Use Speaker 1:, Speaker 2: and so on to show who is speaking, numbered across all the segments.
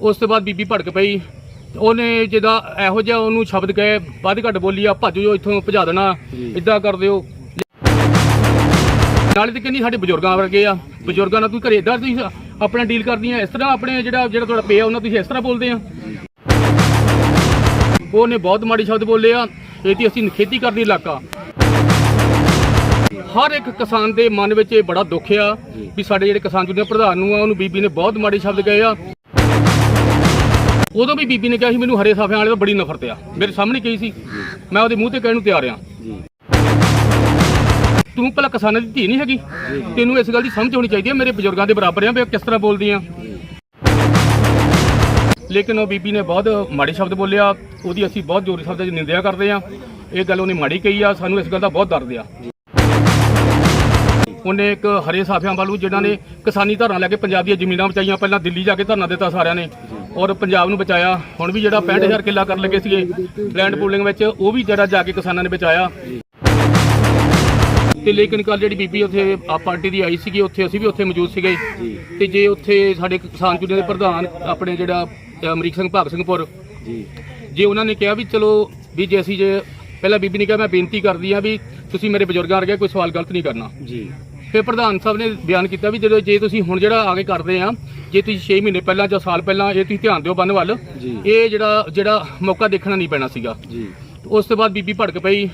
Speaker 1: ਉਸ ਤੋਂ ਬਾਅਦ ਬੀਬੀ ਭੜਕ ਪਈ। ਉਹਨੇ ਜਿਹਦਾ ਇਹੋ ਜਿਹਾ ਉਹਨੂੰ ਸ਼ਬਦ ਕਹੇ ਵੱਧ ਘੱਟ ਬੋਲੀ ਆ ਭੱਜ ਜਾਓ ਇੱਥੋਂ ਭਜਾ ਦੇਣਾ ਇਦਾਂ ਕਰ ਦਿਓ। ਨਾਲੇ ਤੇ ਕਹਿੰਦੀ ਸਾਡੇ ਬਜ਼ੁਰਗਾਂ ਵਰਗੇ ਆ। ਬਜ਼ੁਰਗਾਂ ਨਾਲ ਤੁਸੀਂ ਘਰੇ ਇਦਾਂ ਤੁਸੀਂ ਆਪਣਾ ਡੀਲ ਕਰਦੀਆਂ ਇਸ ਤਰ੍ਹਾਂ ਆਪਣੇ ਜਿਹੜਾ ਜਿਹੜਾ ਤੁਹਾਡਾ ਪਿਆ ਉਹਨਾਂ ਤੁਸੀਂ ਇਸ ਤਰ੍ਹਾਂ ਬੋਲਦੇ ਆ। ਉਹਨੇ ਬਹੁਤ ਮਾੜੀ ਸ਼ਬਦ ਬੋਲੇ ਆ ਇਹ ਤੇ ਅਸੀਂ ਖੇਤੀ ਕਰਦੀ ਇਲਾਕਾ ਹਰ ਇੱਕ ਕਿਸਾਨ ਦੇ ਮਨ ਵਿੱਚ ਇਹ ਬੜਾ ਦੁੱਖ ਆ ਵੀ ਸਾਡੇ ਜਿਹੜੇ ਕਿਸਾਨ ਯੂਨੀਅਨ ਪ੍ਰਧਾਨ ਨੂੰ ਆ ਉਹਨੂੰ ਬੀਬੀ ਨੇ ਬਹੁਤ ਮਾੜੇ ਸ਼ਬਦ ਕਹੇ ਆ। ਉਦੋਂ ਵੀ ਬੀਬੀ ਨੇ ਕਿਹਾ ਸੀ ਮੈਨੂੰ ਹਰੇ ਸਾਫਿਆਂ ਵਾਲੇ ਤੋਂ ਬੜੀ ਨਫ਼ਰਤ ਆ। ਮੇਰੇ ਸਾਹਮਣੇ ਕਹੀ ਸੀ ਮੈਂ ਉਹਦੇ ਮੂੰਹ ਤੇ ਕਹਿਣ ਨੂੰ ਤਿਆਰ ਆ। ਤੂੰ ਭਲਾ ਕਿਸਾਨਾਂ ਦੀ ਧੀ ਨਹੀਂ ਹੈਗੀ ਤੈਨੂੰ ਇਸ ਗੱਲ ਦੀ ਸਮਝ ਹੋਣੀ ਚਾਹੀਦੀ ਹੈ ਮੇਰੇ ਬਜ਼ੁਰਗਾਂ ਦੇ ਬਰਾਬਰ ਆ ਵੀ ਕਿਸ ਤਰ੍ਹਾਂ ਬੋਲਦੀ ਆ ਲੇਕਿਨ ਉਹ ਬੀਬੀ ਨੇ ਬਹੁਤ ਮਾੜੇ ਸ਼ਬਦ ਬੋਲਿਆ ਉਹਦੀ ਅਸੀਂ ਬਹੁਤ ਜ਼ੋਰੀ ਸ਼ਬਦਾਂ 'ਚ ਨਿੰਦਿਆ ਕਰਦੇ ਆ। ਇਹ ਗੱਲ ਉਹਨੇ ਮਾੜੀ ਕਹੀ ਆ ਸਾਨੂੰ ਇਸ ਗੱਲ ਦਾ ਬਹੁਤ ਦਰਦ ਆ। ਉਹਨੇ ਇੱਕ ਹਰੇ ਸਾਫਿਆਂ ਵੱਲੋਂ ਜਿਹਨਾਂ ਨੇ ਕਿਸਾਨੀ ਧਾਰਾਂ ਲੈ ਕੇ ਪੰਜਾਬ ਦੀਆਂ ਜ਼ਮੀਨਾਂ ਬਚਾਈਆਂ ਪਹਿਲਾਂ ਦਿੱਲੀ ਜਾ ਕੇ ਧਰਨਾ ਦਿੱਤਾ ਸਾਰਿਆਂ ਨੇ। ਔਰ ਪੰਜਾਬ ਨੂੰ ਬਚਾਇਆ। ਹੁਣ ਵੀ ਜਿਹੜਾ 65000 ਕਿੱਲਾ ਕਰਨ ਲੱਗੇ ਸੀਗੇ ਲੈਂਡ ਪੂਲਿੰਗ ਵਿੱਚ ਉਹ ਵੀ ਜਿਹੜਾ ਜਾ ਕੇ ਕਿਸਾਨਾਂ ਨੇ ਬਚਾਇਆ। ਤੇ ਲੇਕਿਨ ਕੱਲ ਜਿਹੜੀ ਬੀਬੀ ਉੱਥੇ ਆ ਪਾਰਟੀ ਦੀ ਆਈ ਸੀਗੀ ਉੱਥੇ ਅਸੀਂ ਵੀ ਉੱਥੇ ਮੌਜੂਦ ਸੀਗੇ। ਤੇ ਜੇ ਉੱਥੇ ਸਾਡੇ ਕਿਸਾਨ ਯੂਨੀਅਨ ਦੇ ਪ੍ਰਧਾਨ ਆਪਣੇ ਜਿਹੜਾ ਅਮਰੀਕ ਸਿੰਘ ਭਾਗ ਸਿੰਘਪੁਰ
Speaker 2: ਜੀ।
Speaker 1: ਜੇ ਉਹਨਾਂ ਨੇ ਕਿਹਾ ਵੀ ਚਲੋ ਵੀ ਜੇ ਅਸੀਂ ਜੇ ਪਹਿਲਾਂ ਬੀਬੀ ਨੇ ਕਿਹਾ ਮੈਂ ਬੇਨਤੀ ਕਰਦੀ ਆ ਵੀ ਤੁਸੀਂ ਮੇਰੇ ਬਜ਼ੁਰਗਾਂ ਵਰਗੇ ਕੋਈ ਸਵਾਲ ਗਲਤ ਨਹੀਂ ਕਰਨਾ।
Speaker 2: ਜੀ।
Speaker 1: ਫਿਰ ਪ੍ਰਧਾਨ ਸਾਹਿਬ ਨੇ ਬਿਆਨ ਕੀਤਾ ਵੀ ਜਦੋਂ ਜੇ ਤੁਸੀਂ ਹੁਣ ਜਿਹੜਾ ਆਗੇ ਕਰਦੇ ਆ ਜੇ ਤੁਸੀਂ 6 ਮਹੀਨੇ ਪਹਿਲਾਂ ਜਾਂ ਸਾਲ ਪਹਿਲਾਂ ਇਹ ਤੁਸੀਂ ਧਿਆਨ ਦਿਓ ਬੰਨ ਵੱਲ। ਇਹ ਜਿਹੜਾ ਜਿਹੜਾ ਮੌਕਾ ਦੇਖਣਾ ਨਹੀਂ ਪੈਣਾ ਸੀਗਾ।
Speaker 2: ਜੀ।
Speaker 1: ਉਸ ਤੋਂ ਬਾਅਦ ਬੀਬੀ ਭੜਕ ਪਈ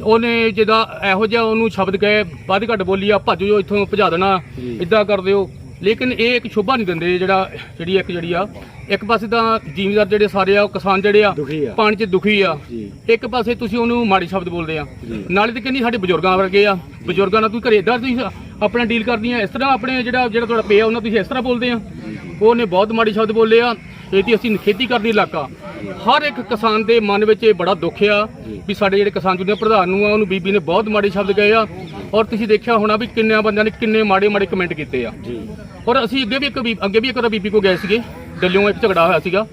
Speaker 1: ਉਹਨੇ ਜਿਹਦਾ ਇਹੋ ਜਿਹਾ ਉਹਨੂੰ ਸ਼ਬਦ ਕਹੇ ਵੱਧ ਘੱਟ ਬੋਲੀ ਆ ਭੱਜ ਇੱਥੋਂ ਭਜਾ ਦੇਣਾ। ਇਦਾਂ ਕਰ ਦਿਓ। ਲੇਕਿਨ ਇਹ ਇੱਕ ਸ਼ੋਭਾ ਨਹੀਂ ਦਿੰਦੇ ਜਿਹੜਾ ਜਿਹੜੀ ਇੱਕ ਜਿਹੜੀ ਆ ਇੱਕ ਪਾਸੇ ਤਾਂ ਜ਼ਿਮੀਦਾਰ ਜਿਹੜੇ ਸਾਰੇ ਆ ਉਹ ਕਿਸਾਨ ਜਿਹੜੇ ਆ
Speaker 2: ਦੁਖੀ ਆ।
Speaker 1: ਪਾਣੀ 'ਚ ਦੁਖੀ ਆ।
Speaker 2: ਜੀ।
Speaker 1: ਇੱਕ ਪਾਸੇ ਤੁਸੀਂ ਉਹਨੂੰ ਮਾੜੀ ਸ਼ਬਦ ਬੋਲਦੇ ਆ।
Speaker 2: ਜੀ।
Speaker 1: ਨਾਲੇ ਤੇ ਕਹਿੰਦੀ ਸਾਡੇ ਬਜ਼ੁਰਗਾਂ ਵਰਗੇ ਆ। ਬਜ਼ੁਰਗਾਂ ਨਾਲ ਤੁਸੀਂ ਘਰੇ ਇਦਾਂ ਤੁਸੀਂ ਆਪਣਾ ਡੀਲ ਕਰਦੀਆਂ ਇਸ ਤਰ੍ਹਾਂ ਆਪਣੇ ਜਿਹੜਾ ਜਿਹੜਾ ਤੁਹਾਡਾ ਪਿਆ ਉਹਨਾਂ ਤੁਸੀਂ ਇਸ ਤਰ੍ਹਾਂ ਬੋਲਦੇ ਆ। ਉਹਨੇ ਬਹੁਤ ਮਾੜੀ ਸ਼ਬਦ ਬੋਲੇ ਆ। ਇਹ ਤੇ ਅਸੀਂ ਖੇਤੀ ਕਰਦੀ ਇਲਾਕਾ। ਹਰ ਇੱਕ ਕਿਸਾਨ ਦੇ ਮਨ ਵਿੱਚ ਇਹ ਬੜਾ ਦੁੱਖ ਆ ਵੀ ਸਾਡੇ ਜਿਹੜੇ ਕਿਸਾਨ ਯੂਨੀਅਨ ਪ੍ਰਧਾਨ ਨੂੰ ਆ ਉਹਨੂੰ ਬੀਬੀ ਨੇ ਬਹੁਤ ਮਾੜੇ ਸ਼ਬਦ ਕਹੇ ਆ। ਔਰ ਤੁਸੀਂ ਦੇਖਿਆ ਹੋਣਾ ਵੀ ਕਿੰਨਿਆਂ ਬੰਦਿਆਂ ਨੇ ਕਿੰਨੇ ਮਾੜੇ ਮਾੜੇ ਕਮੈਂਟ ਕੀਤੇ ਆ।
Speaker 2: ਜੀ।
Speaker 1: ਔਰ ਅਸੀਂ ਅੱਗੇ ਵੀ ਇੱਕ ਬੀ- ਅੱਗੇ ਵੀ ਇੱਕ ਵਾਰ ਬੀਬੀ ਕੋ ਗਏ ਸੀਗੇ। ਡੱਲਿਓਂ ਇੱਕ ਝਗੜਾ ਹੋਇਆ ਸੀਗਾ।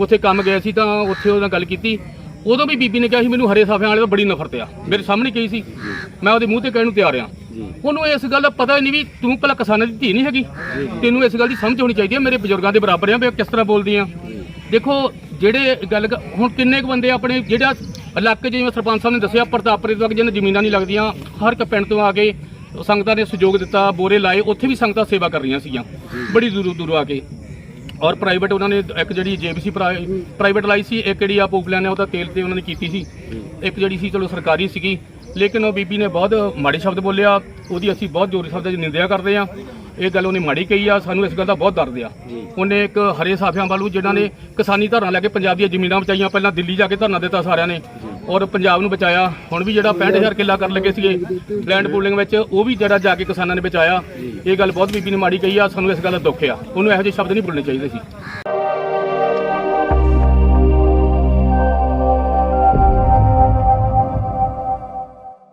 Speaker 1: ਉੱਥੇ ਕੰਮ ਗਏ ਸੀ ਤਾਂ ਉੱਥੇ ਉਹਦੇ ਨਾਲ ਗੱਲ ਕੀਤੀ। ਉਦੋਂ ਵੀ ਬੀਬੀ ਨੇ ਕਿਹਾ ਸੀ ਮੈਨੂੰ ਹਰੇ ਸਾਫਿਆਂ ਵਾਲੇ ਤੋਂ ਬੜੀ ਨਫ਼ਰਤ ਆ। ਮੇਰੇ ਸਾਹਮਣੇ ਕਹੀ ਸੀ ਮੈਂ ਉਹਦੇ ਮੂੰਹ ਤੇ ਕਹਿਣ ਨੂੰ ਤਿਆਰ ਆ। ਉਹਨੂੰ ਇਸ ਗੱਲ ਦਾ ਪਤਾ ਹੀ ਨਹੀਂ ਵੀ ਤੂੰ ਭਲਾ ਕਿਸਾਨਾਂ ਦੀ ਧੀ ਨਹੀਂ ਹੈਗੀ। ਤੈਨੂੰ ਇਸ ਗੱਲ ਦੀ ਸਮਝ ਹੋਣੀ ਚਾਹੀਦੀ ਹੈ ਮੇਰੇ ਬਜ਼ੁਰਗਾਂ ਦੇ ਬਰਾਬਰ ਆ ਵੀ ਉਹ ਕਿਸ ਤਰ੍ਹਾਂ ਬੋਲਦੀ ਆ ਦੇਖੋ ਜਿਹੜੇ ਗੱਲ ਕ- ਹੁਣ ਕਿੰਨੇ ਕੁ ਬੰਦੇ ਆਪਣੇ ਜਿਹੜਾ ਇਲਾਕੇ 'ਚ ਜਿਵੇਂ ਸਰਪੰਚ ਸਾਹਿਬ ਨੇ ਦੱਸਿਆ ਪ੍ਰਤਾਪਰੇ ਤੱਕ ਜਿਹਨਾਂ ਜ਼ਮੀਨਾਂ ਨਹੀਂ ਲੱਗਦੀਆਂ, ਹਰ ਇੱਕ ਪਿੰਡ ਤੋਂ ਆ ਕੇ ਸੰਗਤਾਂ ਨੇ ਸਹਿਯੋਗ ਦਿੱਤਾ, ਬੋਰੇ ਲਾਏ, ਉੱਥੇ ਵੀ ਸੰਗਤਾਂ ਸੇਵਾ ਕਰ ਰਹੀਆਂ ਸੀਗੀਆਂ। ਬੜੀ ਦੂਰੋਂ ਦੂਰੋਂ ਆ ਕੇ। ਔਰ ਪ੍ਰਾਈਵੇਟ ਉਹਨਾਂ ਨੇ ਇੱਕ ਜਿਹੜੀ ਜੇਬੀਸੀ ਪ੍ਰਾਈਵੇਟ ਲਾਈ ਸੀ, ਇੱਕ ਜਿਹੜੀ ਆ ਪੂਪਲੈਨ ਨੇ ਉਹਦਾ ਤੇਲ ਤੇ ਉਹਨਾਂ ਨੇ ਕੀਤੀ ਸੀ। ਇੱਕ ਜਿਹੜੀ ਸੀ, ਚਲੋ ਸਰਕਾਰੀ ਸੀਗੀ, ਲੇਕਿਨ ਉਹ ਬੀਬੀ ਨੇ ਬਹੁਤ ਮਾੜੇ ਸ਼ਬਦ ਬੋਲਿਆ, ਉਹਦੀ ਅਸੀਂ ਬਹੁਤ ਜ਼ੋਰੀ ਸ਼ਬਦਾਂ 'ਚ ਨਿੰਦਿਆ ਕਰਦੇ ਆ ਇਹ ਗੱਲ ਉਹਨੇ ਮਾੜੀ ਕਹੀ ਆ ਸਾਨੂੰ ਇਸ ਗੱਲ ਦਾ ਬਹੁਤ ਦਰਦ ਆ। ਉਹਨੇ ਇੱਕ ਹਰੇ ਸਾਫਿਆਂ ਵੱਲੋਂ ਜਿਹਨਾਂ ਨੇ ਕਿਸਾਨੀ ਧਾਰਾਂ ਲੈ ਕੇ ਪੰਜਾਬ ਦੀਆਂ ਜ਼ਮੀਨਾਂ ਬਚਾਈਆਂ ਪਹਿਲਾਂ ਦਿੱਲੀ ਜਾ ਕੇ ਧਰਨਾ ਦਿੱਤਾ ਸਾਰਿਆਂ ਨੇ ਔਰ ਪੰਜਾਬ ਨੂੰ ਬਚਾਇਆ। ਹੁਣ ਵੀ ਜਿਹੜਾ 65000 ਕਿੱਲਾ ਕਰਨ ਲੱਗੇ ਸੀਗੇ ਲੈਂਡ ਪੂਲਿੰਗ ਵਿੱਚ ਉਹ ਵੀ ਜਿਹੜਾ ਜਾ ਕੇ ਕਿਸਾਨਾਂ ਨੇ ਬਚਾਇਆ। ਇਹ ਗੱਲ ਬਹੁਤ ਬੀਬੀ ਨੇ ਮਾੜੀ ਕਹੀ ਆ ਸਾਨੂੰ ਇਸ ਗੱਲ ਦਾ ਦੁੱਖ ਆ। ਉਹਨੂੰ ਇਹੋ ਜਿਹੇ ਸ਼ਬਦ ਨਹੀਂ ਬੋਲਣੇ ਚਾਹੀਦੇ ਸੀ।